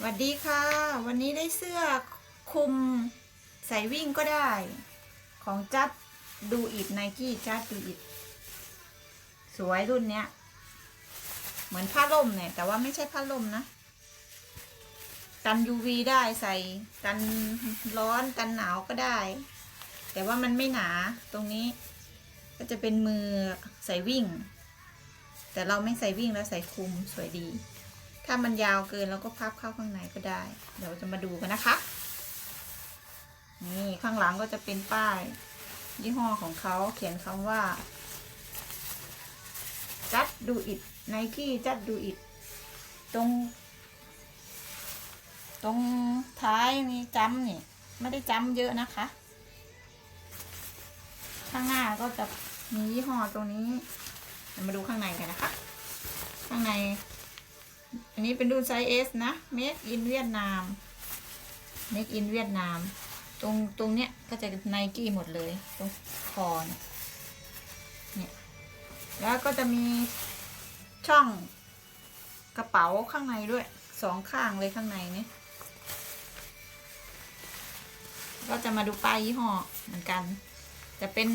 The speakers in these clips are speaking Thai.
สวัสดีค่ะ วันนี้ได้เสื้อคลุมใส่วิ่งก็ได้ ของจัดดูอิดไนกี้จัดดูอิดสวยรุ่นเนี้ย เหมือนผ้าล่มเนี่ย แต่ว่าไม่ใช่ผ้าล่มนะ กัน UV ได้ใส่กันร้อนกันหนาวก็ได้ แต่ว่ามันไม่หนาตรงนี้ ก็จะเป็นมือใส่วิ่ง แต่เราไม่ใส่วิ่งแล้วใส่คลุมสวยดี ถ้ามันยาวเกินเราก็พับเข้าข้างในก็ได้ เดี๋ยวจะมาดูกันนะคะ นี่ข้างหลังก็จะเป็นป้าย ยี่ห้อของเขาเขียนคำว่า จัดดูอิดไนกี้จัดดูอิดตรง ตรงท้ายนี่จำนี่ไม่ได้จำเยอะนะคะ ข้างหน้าก็จะมียี่ห้อตรงนี้ มาดูข้างในกันนะคะ ข้างใน อันนี้เป็นรุ่นไซส์ S นะ Make in เวียดนาม Make in เวียดนาม ตรงตรงเนี้ยก็จะไนกี้หมดเลย ตรงคอเนี่ยเนี่ย แล้วก็จะมีช่องกระเป๋าข้างในด้วยสองข้างเลยข้างในนี่ก็จะมาดูป้ายยี่ห้อเหมือนกัน จะเป็น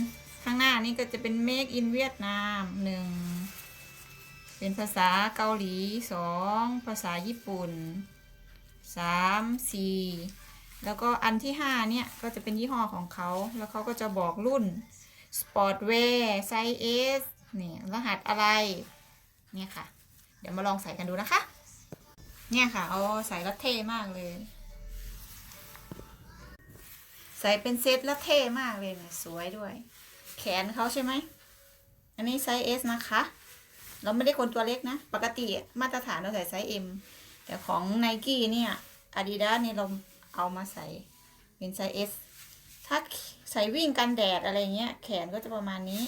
ข้างหน้านี่ก็จะเป็น Make in เวียดนามหนึ่ง เป็นภาษาเกาหลีสองภาษาญี่ปุ่นสามสี่แล้วก็อันที่ห้าเนี่ยก็จะเป็นยี่ห้อของเขา แล้วเขาก็จะบอกรุ่น Sportwear ไซส์ S นี่ยรหัสอะไร เนี่ยค่ะ เดี๋ยวมาลองใส่กันดูนะคะ เนี่ยค่ะเอาใส่แล้วเท่มากเลย ใส่เป็นเซตแล้วเท่มากเลยเนี่ยสวยด้วย แขนเขาใช่ไหม อันนี้ไซส์ S นะคะ เราไม่ได้คนตัวเล็กนะ ปกติมาตรฐานเราใส่ไซส์ M แต่ของ n i กี้เนี่ย Adidas เนี่ยเราเอามาใส่เป็นไซส์ S ถ้าใส่วิ่งกันแดดอะไรเงี้ย แขนก็จะประมาณนี้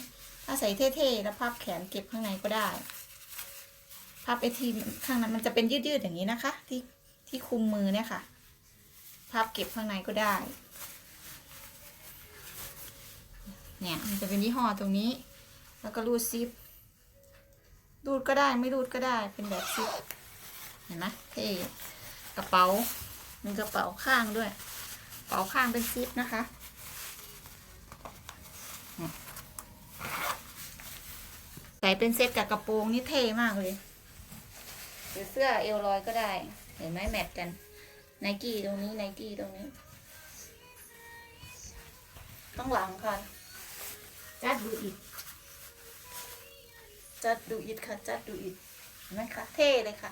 ถ้าใส่เท่ๆแล้วพับแขนเก็บข้างในก็ได้พับไอทีข้างนั้นมันจะเป็นยืดๆอย่างนี้นะคะ ที่ที่คุมมือเนี่ยค่ะ พับเก็บข้างในก็ได้ เนี่ยมันจะเป็นยี่ห้อตรงนี้ แล้วก็รูดซิป รูดก็ได้ไม่รูดก็ได้เป็นแบบซิปเห็นไหมเท่กระเป๋ามีกระเป๋าข้างด้วยกระเป๋าข้างเป็นซิปนะคะใส่เป็นเซตกับกระโปรงนี่เท่มากเลยหรือเสื้อเอลลอยก็ได้ เห็นไหมแมทกันไนกี้ตรงนี้ไนกี้ตรงนี้ต้องหลังค่ะจัดดูอีก จัดดูอิดค่ะ จัดดูอิดเห็นไหมคะ เท่เลยค่ะ